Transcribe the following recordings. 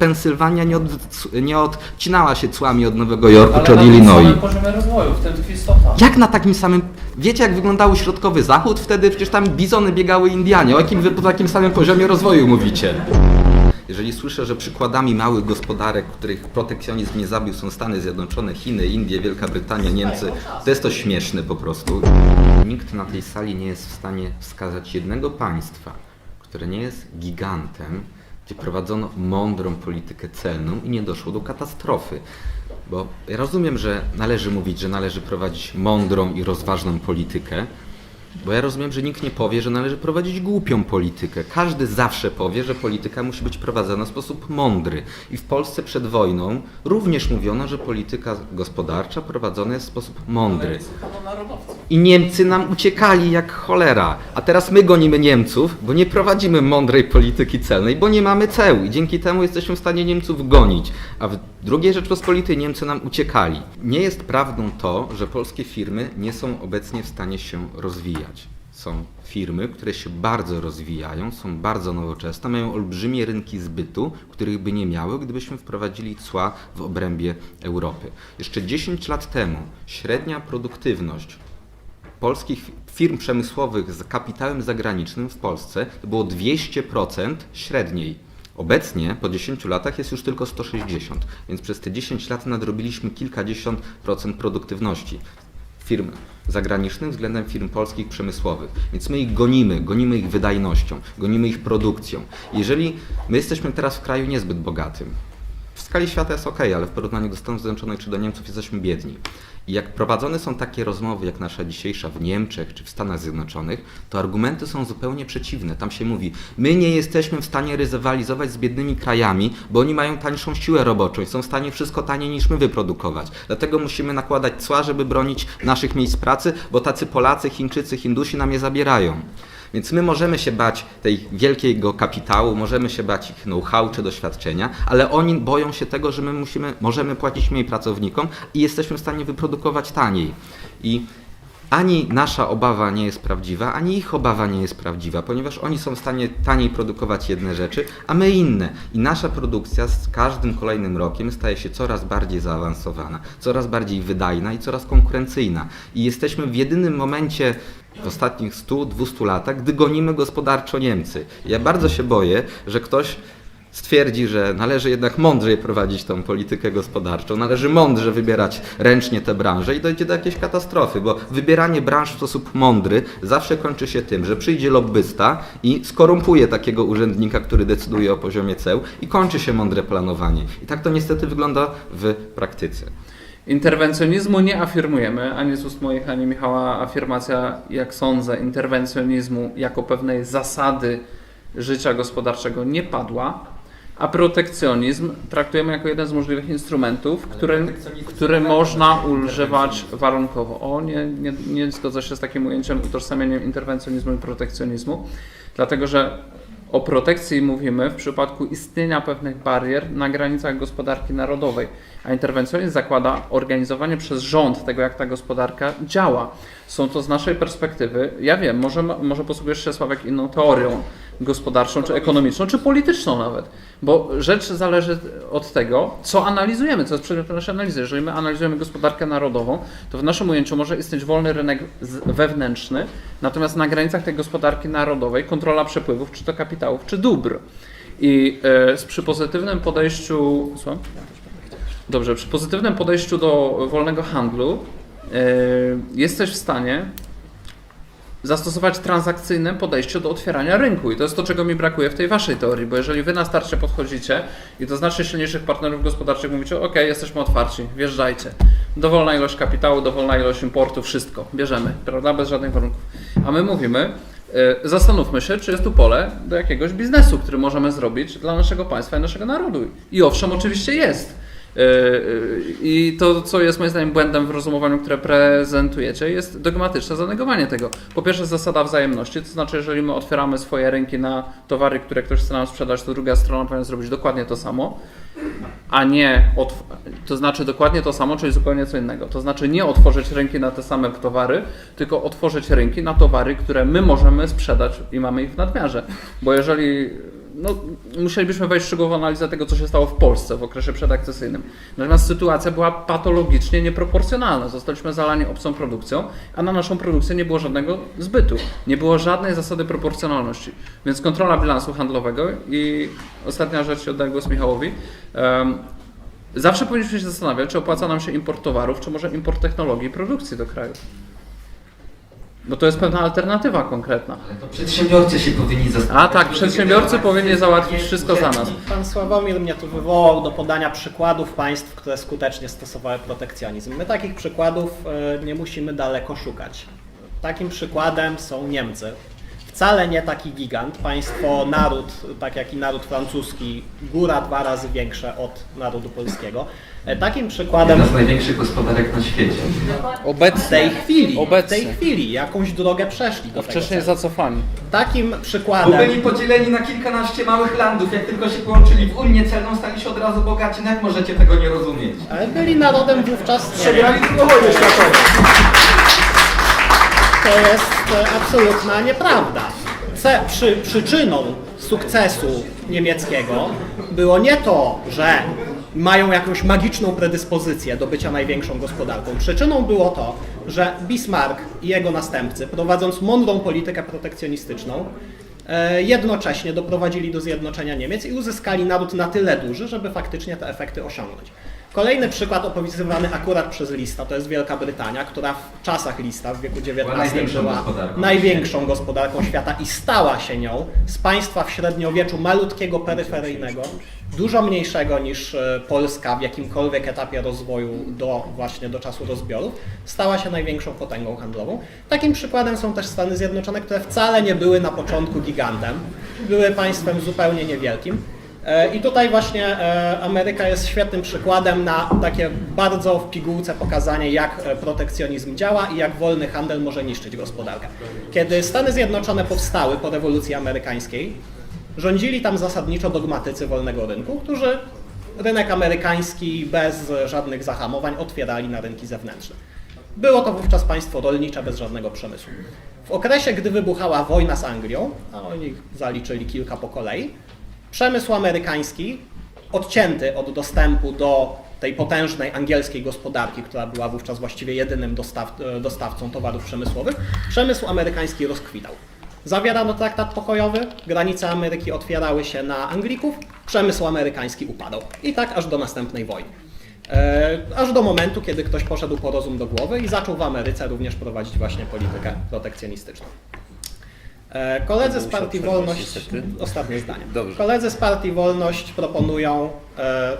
Pensylwania nie, od, nie odcinała się cłami od Nowego Jorku Ale czy od na Illinois. samym poziomie rozwoju, w tym istota. Jak na takim samym. Wiecie, jak wyglądał środkowy zachód? Wtedy przecież tam bizony biegały Indianie. O jakim wy po takim samym poziomie rozwoju mówicie? Jeżeli słyszę, że przykładami małych gospodarek, których protekcjonizm nie zabił, są Stany Zjednoczone, Chiny, Indie, Wielka Brytania, Niemcy, to jest to śmieszne po prostu. Nikt na tej sali nie jest w stanie wskazać jednego państwa, które nie jest gigantem, gdzie prowadzono mądrą politykę celną i nie doszło do katastrofy. Bo ja rozumiem, że należy mówić, że należy prowadzić mądrą i rozważną politykę, bo ja rozumiem, że nikt nie powie, że należy prowadzić głupią politykę. Każdy zawsze powie, że polityka musi być prowadzona w sposób mądry. I w Polsce przed wojną również mówiono, że polityka gospodarcza prowadzona jest w sposób mądry. I Niemcy nam uciekali jak cholera. A teraz my gonimy Niemców, bo nie prowadzimy mądrej polityki celnej, bo nie mamy ceł. I dzięki temu jesteśmy w stanie Niemców gonić. A w II Rzeczpospolitej Niemcy nam uciekali. Nie jest prawdą to, że polskie firmy nie są obecnie w stanie się rozwijać. Są firmy, które się bardzo rozwijają, są bardzo nowoczesne, mają olbrzymie rynki zbytu, których by nie miały, gdybyśmy wprowadzili cła w obrębie Europy. Jeszcze 10 lat temu średnia produktywność polskich firm przemysłowych z kapitałem zagranicznym w Polsce to było 200% średniej. Obecnie po 10 latach jest już tylko 160, więc przez te 10 lat nadrobiliśmy kilkadziesiąt procent produktywności firm zagranicznych względem firm polskich przemysłowych. Więc my ich gonimy, gonimy ich wydajnością, gonimy ich produkcją. Jeżeli my jesteśmy teraz w kraju niezbyt bogatym, skali świata jest ok, ale w porównaniu do Stanów Zjednoczonych czy do Niemców jesteśmy biedni. I jak prowadzone są takie rozmowy, jak nasza dzisiejsza w Niemczech czy w Stanach Zjednoczonych, to argumenty są zupełnie przeciwne. Tam się mówi, my nie jesteśmy w stanie rywalizować z biednymi krajami, bo oni mają tańszą siłę roboczą i są w stanie wszystko taniej niż my wyprodukować. Dlatego musimy nakładać cła, żeby bronić naszych miejsc pracy, bo tacy Polacy, Chińczycy, Hindusi nam je zabierają. Więc my możemy się bać tej wielkiego kapitału, możemy się bać ich know-how czy doświadczenia, ale oni boją się tego, że my musimy, możemy płacić mniej pracownikom i jesteśmy w stanie wyprodukować taniej. I ani nasza obawa nie jest prawdziwa, ani ich obawa nie jest prawdziwa, ponieważ oni są w stanie taniej produkować jedne rzeczy, a my inne. I nasza produkcja z każdym kolejnym rokiem staje się coraz bardziej zaawansowana, coraz bardziej wydajna i coraz konkurencyjna. I jesteśmy w jedynym momencie w ostatnich 100-200 latach, gdy gonimy gospodarczo Niemcy. Ja bardzo się boję, że ktoś stwierdzi, że należy jednak mądrzej prowadzić tą politykę gospodarczą, należy mądrze wybierać ręcznie te branże i dojdzie do jakiejś katastrofy, bo wybieranie branż w sposób mądry zawsze kończy się tym, że przyjdzie lobbysta i skorumpuje takiego urzędnika, który decyduje o poziomie ceł i kończy się mądre planowanie. I tak to niestety wygląda w praktyce. Interwencjonizmu nie afirmujemy, ani z ust moich, ani Michała afirmacja, jak sądzę, interwencjonizmu jako pewnej zasady życia gospodarczego nie padła, a protekcjonizm traktujemy jako jeden z możliwych instrumentów, który, który można używać warunkowo. O, nie, nie, nie zgodzę się z takim ujęciem, utożsamieniem interwencjonizmu i protekcjonizmu, dlatego że o protekcji mówimy w przypadku istnienia pewnych barier na granicach gospodarki narodowej, a interwencjonizm zakłada organizowanie przez rząd tego, jak ta gospodarka działa. Są to z naszej perspektywy, ja wiem, może, może posługujesz się Sławek inną teorią gospodarczą, czy ekonomiczną, czy polityczną nawet, bo rzecz zależy od tego, co analizujemy, co jest przedmiotem naszej analizy. Jeżeli my analizujemy gospodarkę narodową, to w naszym ujęciu może istnieć wolny rynek wewnętrzny, natomiast na granicach tej gospodarki narodowej kontrola przepływów, czy to kapitałów, czy dóbr. I e, z przy pozytywnym podejściu. Słucham? Dobrze, przy pozytywnym podejściu do wolnego handlu e, jesteś w stanie zastosować transakcyjne podejście do otwierania rynku. I to jest to, czego mi brakuje w tej waszej teorii, bo jeżeli wy na starcie podchodzicie i do znacznie silniejszych partnerów gospodarczych mówicie, ok, jesteśmy otwarci, wjeżdżajcie. Dowolna ilość kapitału, dowolna ilość importu, wszystko, bierzemy, prawda, bez żadnych warunków. A my mówimy, e, zastanówmy się, czy jest tu pole do jakiegoś biznesu, który możemy zrobić dla naszego państwa i naszego narodu. I owszem, oczywiście jest. Yy, yy, I to, co jest moim zdaniem błędem w rozumowaniu, które prezentujecie, jest dogmatyczne zanegowanie tego. Po pierwsze, zasada wzajemności, to znaczy, jeżeli my otwieramy swoje rynki na towary, które ktoś chce nam sprzedać, to druga strona powinna zrobić dokładnie to samo, a nie, to znaczy dokładnie to samo, czyli zupełnie co innego. To znaczy nie otworzyć rynki na te same towary, tylko otworzyć rynki na towary, które my możemy sprzedać i mamy ich w nadmiarze. Bo jeżeli no, musielibyśmy wejść w szczegółową analizę tego, co się stało w Polsce w okresie przedakcesyjnym. Natomiast sytuacja była patologicznie nieproporcjonalna. Zostaliśmy zalani obcą produkcją, a na naszą produkcję nie było żadnego zbytu. Nie było żadnej zasady proporcjonalności. Więc kontrola bilansu handlowego i ostatnia rzecz, oddaję głos Michałowi. em, Zawsze powinniśmy się zastanawiać, czy opłaca nam się import towarów, czy może import technologii i produkcji do kraju. Bo to jest pewna alternatywa konkretna. Ale to przedsiębiorcy się powinni zastanowić. A tak, przedsiębiorcy powinni załatwić wszystko za nas. Pan Sławomir mnie tu wywołał do podania przykładów państw, które skutecznie stosowały protekcjonizm. My takich przykładów e, nie musimy daleko szukać. Takim przykładem są Niemcy. Wcale nie taki gigant. Państwo, naród, tak jak i naród francuski, góra dwa razy większe od narodu polskiego. E, Takim przykładem Jedna z największych gospodarek na świecie. w Obecnie. tej chwili, w Obecnie. tej chwili jakąś drogę przeszli. Do A wcześniej celu. zacofani. Takim Bo przykładem byli podzieleni na kilkanaście małych landów. Jak tylko się połączyli w Unię celną, stali się od razu bogaci. Jak możecie tego nie rozumieć? ale byli narodem wówczas Przegrali wojnę światową. To jest e, absolutna nieprawda. Przy, przyczyną sukcesu niemieckiego było nie to, że mają jakąś magiczną predyspozycję do bycia największą gospodarką. Przyczyną było to, że Bismarck i jego następcy, prowadząc mądrą politykę protekcjonistyczną, e, jednocześnie doprowadzili do zjednoczenia Niemiec i uzyskali naród na tyle duży, żeby faktycznie te efekty osiągnąć. Kolejny przykład opisywany akurat przez Lista to jest Wielka Brytania, która w czasach Lista w wieku XIX największą była gospodarką największą gospodarką świata i stała się nią z państwa w średniowieczu malutkiego, peryferyjnego, dużo mniejszego niż e, Polska w jakimkolwiek etapie rozwoju do właśnie do czasu rozbiorów, stała się największą potęgą handlową. Takim przykładem są też Stany Zjednoczone, które wcale nie były na początku gigantem, były państwem zupełnie niewielkim. E, I tutaj właśnie e, Ameryka jest świetnym przykładem na takie bardzo w pigułce pokazanie, jak e, protekcjonizm działa i jak wolny handel może niszczyć gospodarkę. Kiedy Stany Zjednoczone powstały po rewolucji amerykańskiej, rządzili tam zasadniczo dogmatycy wolnego rynku, którzy rynek amerykański bez żadnych zahamowań otwierali na rynki zewnętrzne. Było to wówczas państwo rolnicze bez żadnego przemysłu. W okresie, gdy wybuchała wojna z Anglią, a oni zaliczyli kilka po kolei, przemysł amerykański, odcięty od dostępu do tej potężnej angielskiej gospodarki, która była wówczas właściwie jedynym dostaw, e, dostawcą towarów przemysłowych, przemysł amerykański rozkwitał. Zawierano traktat pokojowy, granice Ameryki otwierały się na Anglików, przemysł amerykański upadał. I tak aż do następnej wojny. E, aż do momentu, kiedy ktoś poszedł po rozum do głowy i zaczął w Ameryce również prowadzić właśnie politykę protekcjonistyczną. E, Koledzy z Partii Wolność, ostatnie zdanie. Koledzy z Partii Wolność proponują e,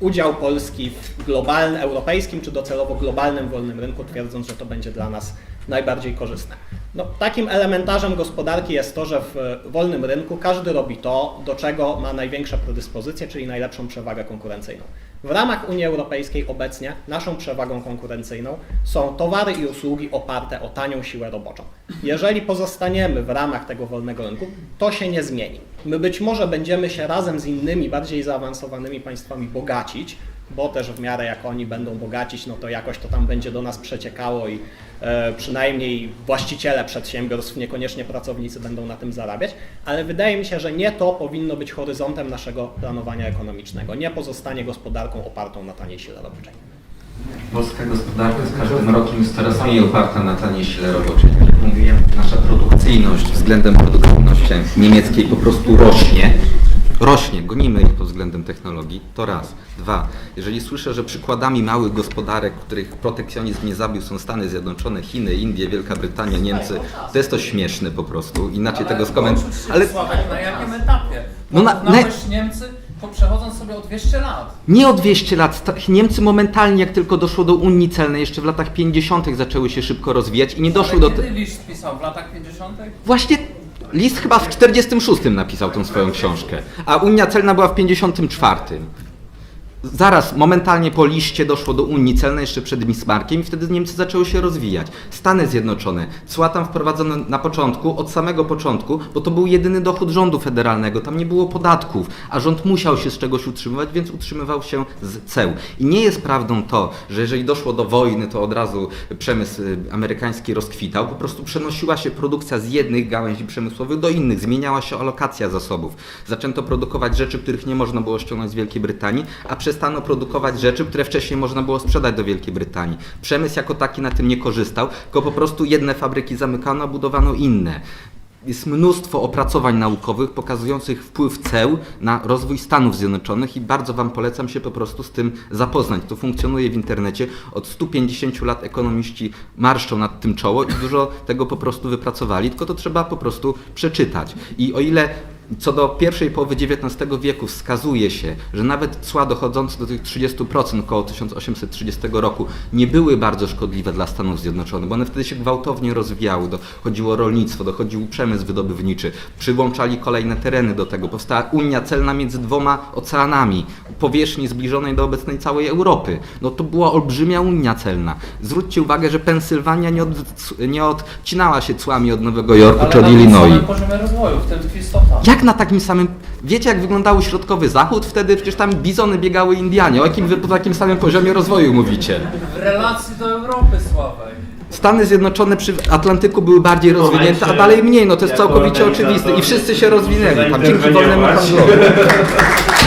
udział Polski w globalnym, europejskim czy docelowo globalnym wolnym rynku, twierdząc, że to będzie dla nas najbardziej korzystne. No, takim elementarzem gospodarki jest to, że w wolnym rynku każdy robi to, do czego ma największe predyspozycje, czyli najlepszą przewagę konkurencyjną. W ramach Unii Europejskiej obecnie naszą przewagą konkurencyjną są towary i usługi oparte o tanią siłę roboczą. Jeżeli pozostaniemy w ramach tego wolnego rynku, to się nie zmieni. My być może będziemy się razem z innymi, bardziej zaawansowanymi państwami bogacić, bo też w miarę jak oni będą bogacić, no to jakoś to tam będzie do nas przeciekało i e, przynajmniej właściciele przedsiębiorstw, niekoniecznie pracownicy będą na tym zarabiać, ale wydaje mi się, że nie to powinno być horyzontem naszego planowania ekonomicznego, nie pozostanie gospodarką opartą na taniej sile roboczej. Polska gospodarka z każdym rokiem jest coraz mniej oparta na taniej sile roboczej. Tak jak mówiłem, nasza produkcyjność względem produkcyjności niemieckiej po prostu rośnie. Rośnie, gonimy ich pod względem technologii, to raz. Dwa, jeżeli słyszę, że przykładami małych gospodarek, których protekcjonizm nie zabił są Stany Zjednoczone, Chiny, Indie, Wielka Brytania, Niemcy, to jest to śmieszne po prostu, inaczej tego skomentować. Ale Sławek, na jakim etapie? No na- Porównałeś Niemcy, przechodząc sobie o 200 lat. Nie o 200 lat. Niemcy momentalnie, jak tylko doszło do Unii Celnej, jeszcze w latach 50. zaczęły się szybko rozwijać i nie doszło Ale do. kiedy Te... Liszt pisał? W latach 50.? Właśnie List chyba w 46 napisał tą swoją książkę, a Unia Celna była w 54. Zaraz, momentalnie po liście doszło do Unii Celnej jeszcze przed Bismarckiem i wtedy Niemcy zaczęły się rozwijać. Stany Zjednoczone, cła tam wprowadzono na początku, od samego początku, bo to był jedyny dochód rządu federalnego, tam nie było podatków, a rząd musiał się z czegoś utrzymywać, więc utrzymywał się z ceł. I nie jest prawdą to, że jeżeli doszło do wojny, to od razu przemysł y, amerykański rozkwitał, po prostu przenosiła się produkcja z jednych gałęzi przemysłowych do innych, zmieniała się alokacja zasobów. Zaczęto produkować rzeczy, których nie można było ściągnąć z Wielkiej Brytanii, a przestano produkować rzeczy, które wcześniej można było sprzedać do Wielkiej Brytanii. Przemysł jako taki na tym nie korzystał, tylko po prostu jedne fabryki zamykano, a budowano inne. Jest mnóstwo opracowań naukowych pokazujących wpływ ceł na rozwój Stanów Zjednoczonych i bardzo Wam polecam się po prostu z tym zapoznać. To funkcjonuje w internecie. Od 150 lat ekonomiści marszczą nad tym czoło i dużo tego po prostu wypracowali, tylko to trzeba po prostu przeczytać. I o ile co do pierwszej połowy XIX wieku wskazuje się, że nawet cła dochodzące do tych 30% około 1830 roku nie były bardzo szkodliwe dla Stanów Zjednoczonych, bo one wtedy się gwałtownie rozwijały. Dochodziło o rolnictwo, dochodził przemysł wydobywniczy, przyłączali kolejne tereny do tego. Powstała Unia celna między dwoma oceanami, powierzchni zbliżonej do obecnej całej Europy. No to była olbrzymia Unia celna. Zwróćcie uwagę, że Pensylwania nie, od, nie odcinała się cłami od Nowego Jorku Ale czy od na Illinois. samym poziomie rozwoju, w tym tkwi istota. Jak na takim samym. Wiecie, jak wyglądał środkowy zachód? Wtedy przecież tam bizony biegały Indianie. O jakim wy po takim samym poziomie rozwoju mówicie? W relacji do Europy sławej. Stany Zjednoczone przy Atlantyku były bardziej rozwinięte, a dalej mniej. No to jest całkowicie oczywiste. I wszyscy się rozwinęli tam dzięki wolnemu handlowi.